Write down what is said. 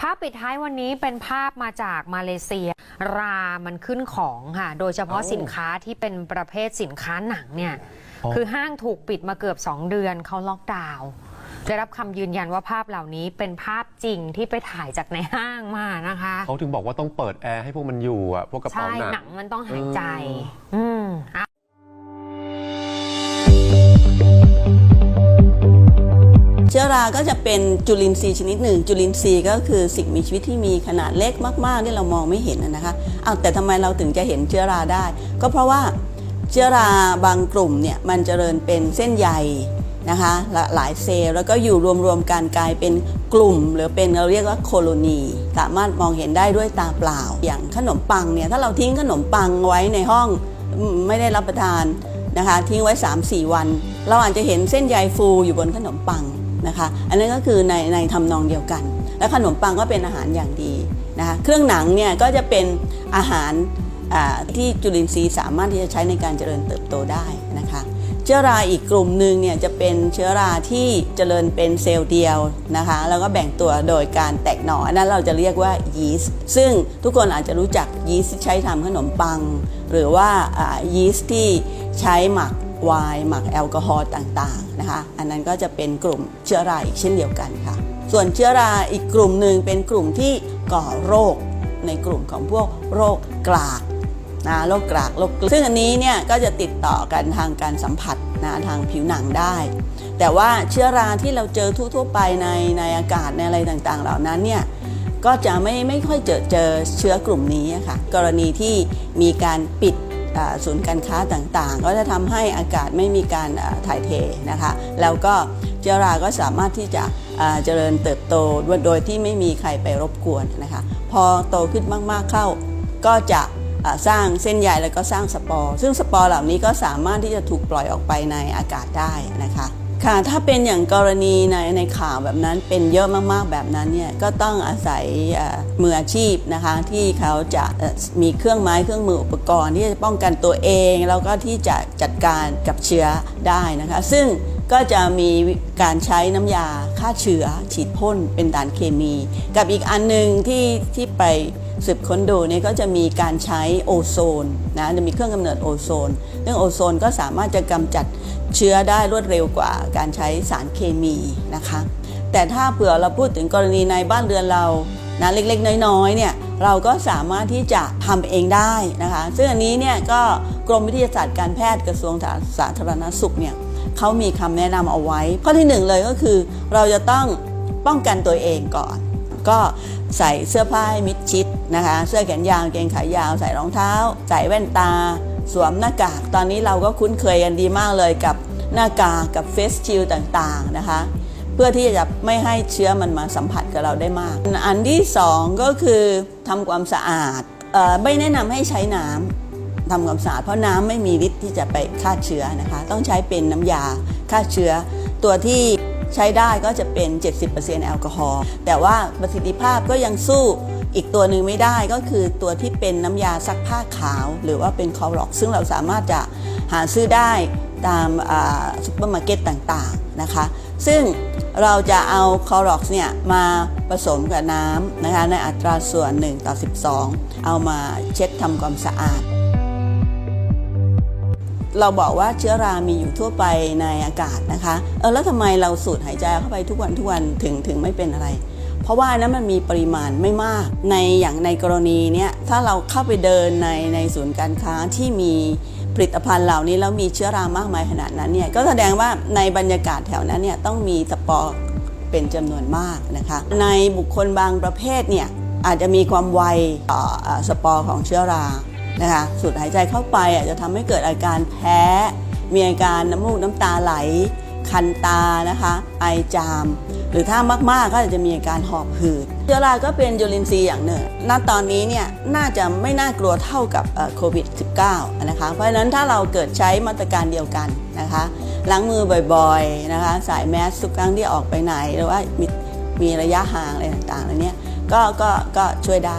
ภาพปิดท้ายวันนี้เป็นภาพมาจากมาเลเซีย รามันขึ้นของค่ะ โดยเฉพาะเอ้าสินค้าที่เป็นประเภทสินค้าหนังเนี่ยอ๋อคือห้างถูกปิดมาเกือบ 2 เดือนเขาล็อกดาวน์ได้รับคำยืนยันว่าภาพเหล่านี้เป็นภาพจริงที่ไปถ่ายจากในห้างมานะคะ เขาถึงบอกว่าต้องเปิดแอร์ให้พวกมันอยู่อะพวกกระเป๋าใช่หนัหนังงมันต้องหายใจเออืมอะ เชื้อราก็จะเป็นจุลินทรีย์ชนิดหนึ่ง จุลินทรีย์ก็คือสิ่งมีชีวิตที่มีขนาดเล็กมากๆที่เรามองไม่เห็นนะคะเอาแต่ทำไมเราถึงจะเห็นเชื้อราได้ ก็เพราะว่าเชื้อราบางกลุ่มเนี่ยมันเจริญเป็นเส้นใยนะคะหลหลายเซลล์แล้วก็อยู่รวมๆกันกลายเป็นกลุ่ม หรือเป็นเราเรียกว่าโคโลนีสามารถมองเห็นได้ด้วยตาเปล่า อย่างขนมปังเนี่ยถ้าเราทิ้งขนมปังไว้ในห้องไม่ได้รับประทานนะคะทิ้งไว้ 3-4 วัน เราอาจจะเห็นเส้นใยฟูอยู่บนขนมปัง นะคะ อันนั้นก็คือในในทำนองเดียวกัน และขนมปังก็เป็นอาหารอย่างดีนะคะ เครื่องหนังเนี่ยก็จะเป็นอาหารที่จุลินทรีย์สามารถที่จะใช้ในการเจริญเติบโตได้นะคะ เชื้อราอีกกลุ่มหนึ่งเนี่ยจะเป็นเชื้อราที่เจริญเป็นเซลล์เดียวนะคะ แล้วก็แบ่งตัวโดยการแตกหน่ออันนั้นเราจะเรียกว่ายีสต์ ซึ่งทุกคนอาจจะรู้จักยีสต์ที่ใช้ทำขนมปัง หรือว่ายีสต์ที่ใช้หมัก ไวน์หมักแอลกอฮอล์ต่างๆนะคะอันนั้นก็จะเป็นกลุ่มเชื้อราอีกเช่นเดียวกันค่ะ ส่วนเชื้อราอีกกลุ่มหนึ่งเป็นกลุ่มที่ก่อโรคในกลุ่มของพวกโรคกลากนะโรคกลากโรคกลึซึ่งอันนี้เนี่ยก็จะติดต่อกันทางการสัมผัสนะทางผิวหนังได้ แต่ว่าเชื้อราที่เราเจอทั่วๆไปในในอากาศในอะไรต่างๆ เหล่านั้นเนี่ยก็จะไม่ไม่ค่อยเจอเจอเชื้อกลุ่มนี้ค่ะ กรณีที่มีการปิด ศูนย์การค้าต่างๆ ก็จะทำให้อากาศไม่มีการถ่ายเทนะคะ แล้วก็เจอราก็สามารถที่จะเจริญเติบโตโดยที่ไม่มีใครไปรบกวนนะคะ พอโตขึ้นมากๆเข้าก็จะสร้างเส้นใยแล้วก็สร้างสปอร์ ซึ่งสปอร์เหล่านี้ก็สามารถที่จะถูกปล่อยออกไปในอากาศได้นะคะ ค่ะถ้าเป็นอย่างกรณีในในข่าวแบบนั้นเป็นเยอะมากๆแบบนั้นเนี่ยก็ต้องอาศัยมืออาชีพนะคะที่เขาจะมีเครื่องไม้เครื่องมืออุปกรณ์ที่จะป้องกันตัวเอง แล้วก็ที่จะจัดการกับเชื้อได้นะคะ ซึ่ง ก็จะมีการใช้น้ำยาฆ่าเชื้อฉีดพ่นเป็นสารเคมี กับอีกอันหนึ่งที่ที่ไปสืบค้นดูเนี่ยก็จะมีการใช้โอโซนนะจะมีเครื่องกำเนิดโอโซนซึ่องโอโซนก็สามารถจะกำจัดเชื้อได้รวดเร็วกว่าการใช้สารเคมีนะคะ แต่ถ้าเผื่อเราพูดถึงกรณีในบ้านเรือนเรานะเล็กๆ น้อยๆเนี่ยเราก็สามารถที่จะทำเองได้นะคะ ซึ่งอันนี้เนี่ยก็กรมวิทยาศาสตร์การแพทย์กระทรวงสาธารณสุขเนี่ย เขามีคำแนะนำเอาไว้ ข้อที่หนึ่งเลยก็คือ เราจะต้องป้องกันตัวเองก่อน ก็ใส่เสื้อผ้าให้มิดชิดนะคะ เสื้อแขนยาวกางเกงขายาว ใส่รองเท้า ใส่แว่นตา สวมหน้ากาก ตอนนี้เราก็คุ้นเคยกันดีมากเลยกับหน้ากากกับเฟสชิลต่างๆนะคะเพื่อที่จะไม่ให้เชื้อมันมาสัมผัสกับเราได้มาก อันที่สองก็คือทำความสะอาดออไม่แนะนำให้ใช้น้ำ ทำความสะอาดเพราะน้ำไม่มีฤทธิ์ที่จะไปฆ่าเชื้อนะคะ ต้องใช้เป็นน้ำยาฆ่าเชื้อ ตัวที่ใช้ได้ก็จะเป็น 70%แอลกอฮอล์แต่ว่าประสิทธิภาพก็ยังสู้อีกตัวหนึ่งไม่ได้ก็คือตัวที่เป็นน้ำยาซักผ้าขาว หรือว่าเป็นคอร็อก ซึ่งเราสามารถจะหาซื้อได้ตามซุปเปอร์มาร์เก็ตต่างๆนะคะ ซึ่งเราจะเอาคอร็อกเนี่ยมาผสมกับน้ำนะคะในอัตราส่วน 1 ต่อ 12 เอามาเช็ดทำความสะอาด เราบอกว่าเชื้อรามีอยู่ทั่วไปในอากาศนะคะ เออแล้วทำไมเราสูดหายใจเข้าไปทุกวันทุกวันถึงถึงไม่เป็นอะไร เพราะว่านั้นมันมีปริมาณไม่มาก ในอย่างในกรณีเนี้ยถ้าเราเข้าไปเดินในในศูนย์การค้าที่มีผลิตภัณฑ์เหล่านี้แล้วมีเชื้อรามากมายขนาดนั้นเนี่ยก็แสดงว่าในบรรยากาศแถวนั้นเนี่ยต้องมีสปอร์เป็นจำนวนมากนะคะ ในบุคคลบางประเภทเนี่ยอาจจะมีความไวต่อสปอร์ของเชื้อรา นะคะสูดหายใจเข้าไปอาจจะทำให้เกิดอาการแพ้ มีอาการน้ำมูกน้ำตาไหล คันตานะคะไอจาม หรือถ้ามากๆก็อาจจะมีอาการหอบหืดเชื้อราก็เป็นจุลินทรีย์อย่างหนึ่งณตอนนี้เนี่ยน่าจะไม่น่ากลัวเท่ากับโควิด -19 นะคะเพราะฉะนั้นถ้าเราเกิดใช้มาตรการเดียวกันนะคะล้างมือบ่อยๆนะคะใส่แมสทุกครั้งที่ออกไปไหนหรือว่ามีมีระยะห่างอะไรต่างๆเหล่านี้ก็ก็ก็ช่วยได้